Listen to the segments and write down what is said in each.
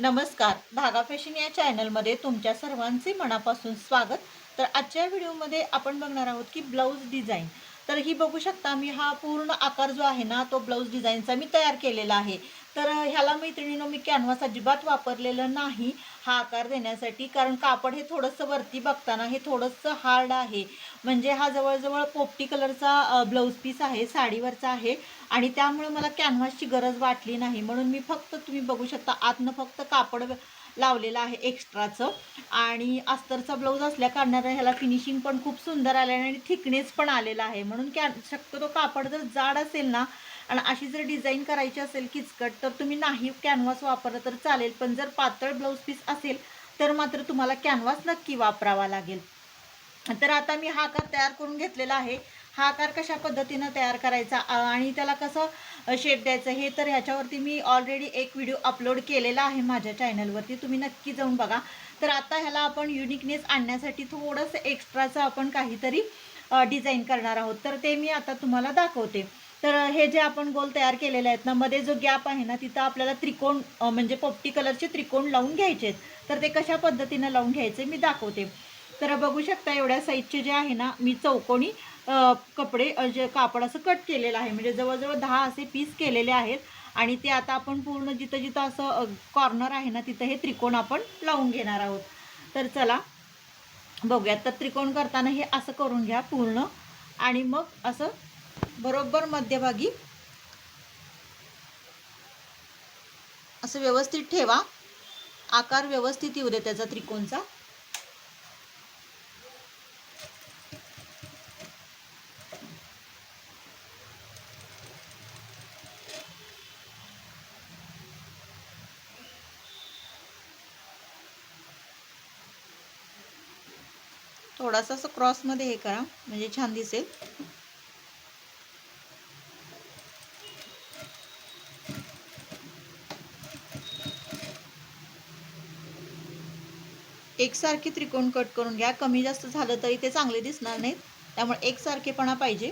नमस्कार. धागा फॅशन या चॅनलमध्ये तुमच्या सर्वांचे मनापासून स्वागत. तर आजच्या व्हिडिओमध्ये आपण बघणार आहोत की ब्लाऊज डिझाईन. तर ही बघू शकता मी हा पूर्ण आकार जो आहे ना तो ब्लाऊज डिझाईनचा मी तयार केलेला आहे. तर ह्याला मैत्रिणीनं मी कॅनव्हास अजिबात वापरलेलं नाही. हा आकार देण्यासाठी कारण कापड हे थोडंसं वरती बघताना हे थोडंसं हार्ड आहे. म्हणजे हा जवळजवळ पोपटी कलरचा ब्लाऊज पीस आहे साडीवरचा आहे. आणि त्यामुळे मला कॅनव्हासची गरज वाटली नाही. म्हणून मी फक्त तुम्ही बघू शकता आतनं फक्त कापड लावलेलं आहे एक्स्ट्राचं आणि अस्तरचा ब्लाऊज असल्या कारणाने ह्याला फिनिशिंग पण खूप सुंदर आलं आहे आणि थिकनेस पण आलेला आहे. म्हणून कॅन शक्यतो कापड जर जाड असेल ना आणि अशी जर डिझाईन करायची असेल किचकट तर तुम्ही नाही कॅनव्हास वापरलं तर चालेल. पण जर पातळ ब्लाऊज पीस असेल तर मात्र तुम्हाला कॅनव्हास नक्की वापरावा लागेल. तर आता मी हा आकार तयार करून घेतलेला आहे. हा आकार कशा पद्धतीनं तयार करायचा? आणि त्याला कसं शेप द्यायचं? हे तर ह्याच्यावरती मी ऑलरेडी एक व्हिडिओ अपलोड केलेला आहे माझ्या चॅनलवरती तुम्ही नक्की जाऊन बघा. तर आता ह्याला आपण युनिकनेस आणण्यासाठी थोडंसं एक्स्ट्राचं आपण काहीतरी डिझाईन करणार आहोत. तर ते मी आता तुम्हाला दाखवते. तर हे जे आपण गोल तयार केलेले आहेत ना मध्ये जो गॅप आहे ना तिथं आपल्याला त्रिकोण म्हणजे पोपटी कलरचे त्रिकोण लावून घ्यायचे आहेत. तर ते कशा पद्धतीनं लावून घ्यायचे मी दाखवते. तर बघू शकता एवढ्या साईजचे जे आहे ना मी चौकोनी कपडे जे कापड असं कट केलेलं आहे. म्हणजे जवळजवळ दहा असे पीस केलेले आहेत. आणि ते आता आपण पूर्ण जिथं जिथं असं कॉर्नर आहे ना तिथं हे त्रिकोण आपण लावून घेणार आहोत. तर चला बघूयात. तर त्रिकोण करताना हे असं करून घ्या पूर्ण. आणि मग असं बरोबर मध्यभागी. असं व्यवस्थित ठेवा. आकार व्यवस्थित येऊ दे त्याचा त्रिकोणचा. थोडासा असं क्रॉसमध्ये हे करा. म्हणजे छान दिसेल. एकसारखे त्रिकोण कट करून घ्या. कमी जास्त झालं तरी ते चांगले दिसणार नाहीत. त्यामुळे एकसारखेपणा पाहिजे.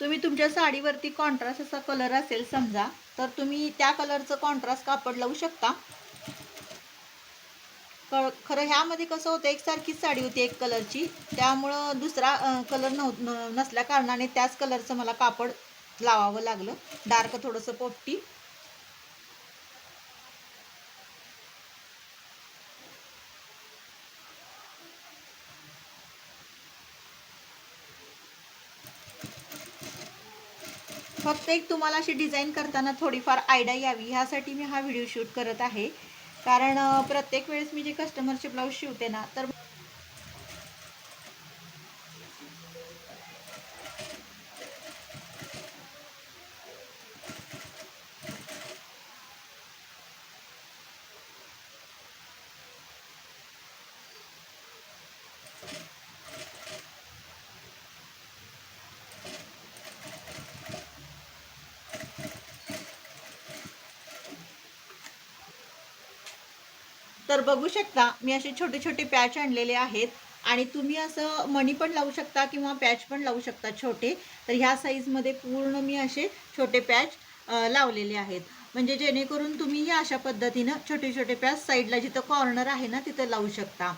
तुम्ही तुमच्या साडीवरती कॉन्ट्रास्ट असा कलर असेल समजा तर तुम्ही त्या कलरचं कॉन्ट्रास्ट कापड लावू शकता. क खरं ह्यामध्ये कसं होतं एकसारखीच साडी होती एक कलरची त्यामुळं दुसरा कलर नव्ह न- नसल्या कारणाने त्याच कलरचं मला कापड लावावं लागलं. डार्क थोडंसं पोपटी. फक्त एक तुम्हाला अशी डिझाईन करताना थोडीफार आयडिया यावी. ह्यासाठी मी हा व्हिडिओ शूट करत आहे. कारण प्रत्येक वेळेस मी जे कस्टमरचे ब्लाऊज शिवते ना तर तर बघू शकता मी असे छोटे छोटे पॅच आणलेले आहेत. आणि तुम्ही असं मणी पण लावू शकता किंवा पॅच पण लावू शकता छोटे. तर ह्या साईजमध्ये पूर्ण मी असे छोटे पॅच लावलेले आहेत. म्हणजे जेणेकरून तुम्ही अशा पद्धतीनं छोटे छोटे पॅच साईडला जिथं कॉर्नर आहे ना तिथं लावू शकता.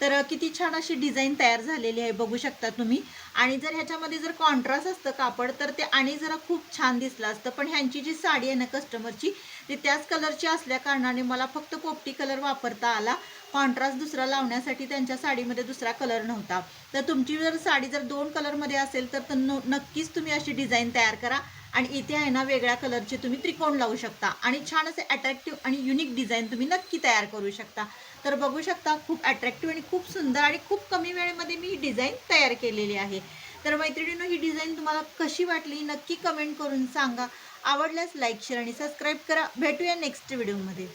तर किती छान अशी डिझाईन तयार झालेली आहे बघू शकता तुम्ही. आणि जर ह्याच्यामध्ये जर कॉन्ट्रास्ट असतं कापड तर ते आणि जरा खूप छान दिसलं असतं. पण ह्यांची जी साडी आहे ना कस्टमरची ती त्याच कलरची असल्या कारणाने मला फक्त पोपटी कलर वापरता आला. कॉन्ट्रास्ट दुसरा लावण्यासाठी त्यांच्या साडीमध्ये दुसरा कलर नव्हता. तर तुमची जर साडी जर दोन कलरमध्ये असेल तर न- नक्कीच तुम्ही अशी डिझाईन तयार करा. आणि इथे आहे ना वेगळ्या कलरचे तुम्ही त्रिकोण लावू शकता. आणि छान असे अट्रॅक्टिव्ह आणि युनिक डिझाईन तुम्ही नक्की तयार करू शकता. तर बघू शकता खूप अट्रॅक्टिव्ह आणि खूप सुंदर आणि खूप कमी वेळेमध्ये मी ही डिझाईन तयार केलेली आहे. तर मैत्रिणींनो ही डिझाईन तुम्हाला कशी वाटली नक्की कमेंट करून सांगा. आवडल्यास लाईक शेअर आणि सबस्क्राईब करा. भेटूया नेक्स्ट व्हिडिओमध्ये